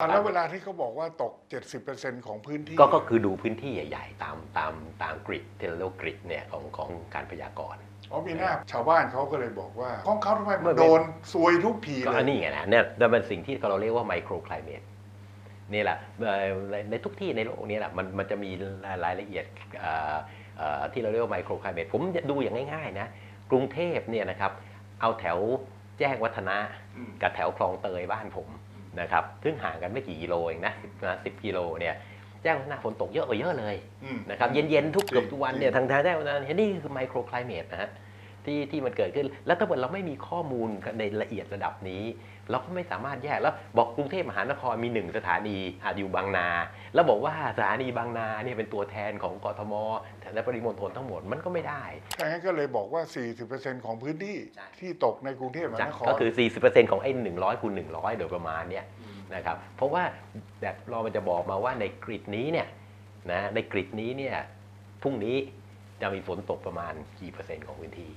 อะแล้วเวลาที่เขาบอกว่าตก 70%ของพื้นที่ ก็ก็คือดูพื้นที่ใหญ่ ๆ ตามตามตามกริดที่เราเรียกว่ากริดเนี่ยของของการพยากรณ์อ๋อมีหน้าชาวบ้านเขาก็เลยบอกว่า ของเขาทำไมไม่มันโดนซวยทุกทีก็เลอัยนนี้ไงนะเนี่ยนั่นเป็นสิ่งที่เราเรียกว่าไมโครคล i เมตนี่แหละเอ่อในในทุกที่ในโลกนี้แหละมันมันจะมีรายละเอียดเอ่อเอ่อที่เราเรียกว่าไมโครคล i เมตผมดูอย่างง่ายๆนะ กรุงเทพเนี่ยนะครับเอาแถวแจ้งวัฒนะอืมกับแถวคลองเตยบ้านผม นะครับซึ่งห่างกันไม่กี่กิโลเองนะสิบนะสิบกิโลเนี่ยแจ้งวัฒนะฝนตกเยอะกว่าเยอะเลยอืมนะครับเย็นๆทุกจริงเกือบทุกวันเนี่ยจริงทางทางแจ้งวัฒนะเห็นนี่คือไมโครคล i เมตนะฮะ ที่ที่มันเกิดขึ้น แล้วถ้าเกิดเราไม่มีข้อมูลในละเอียดระดับนี้ เราก็ไม่สามารถแยกแล้วบอกกรุงเทพมหานครมีหนึ่งสถานีอาจอยู่บางนา แล้วบอกว่าสถานีบางนาเนี่ยเป็นตัวแทนของกทมและปริมณฑลทั้งหมดมันก็ไม่ได้ดังนั้นก็เลยบอกว่า 40%ของพื้นที่ใช่ที่ตกในกรุงเทพมหานครก็คือ 40%ของไอ้100คูณ100 โดยประมาณเนี่ยนะครับเพราะว่าแบบเรามันจะบอกมาว่าในกริดนี้เนี่ยนะในกริดนี้เนี่ยพรุ่งนี้จะมีฝนตกประมาณกี่เปอร์เซ็นต์ของพื้นที่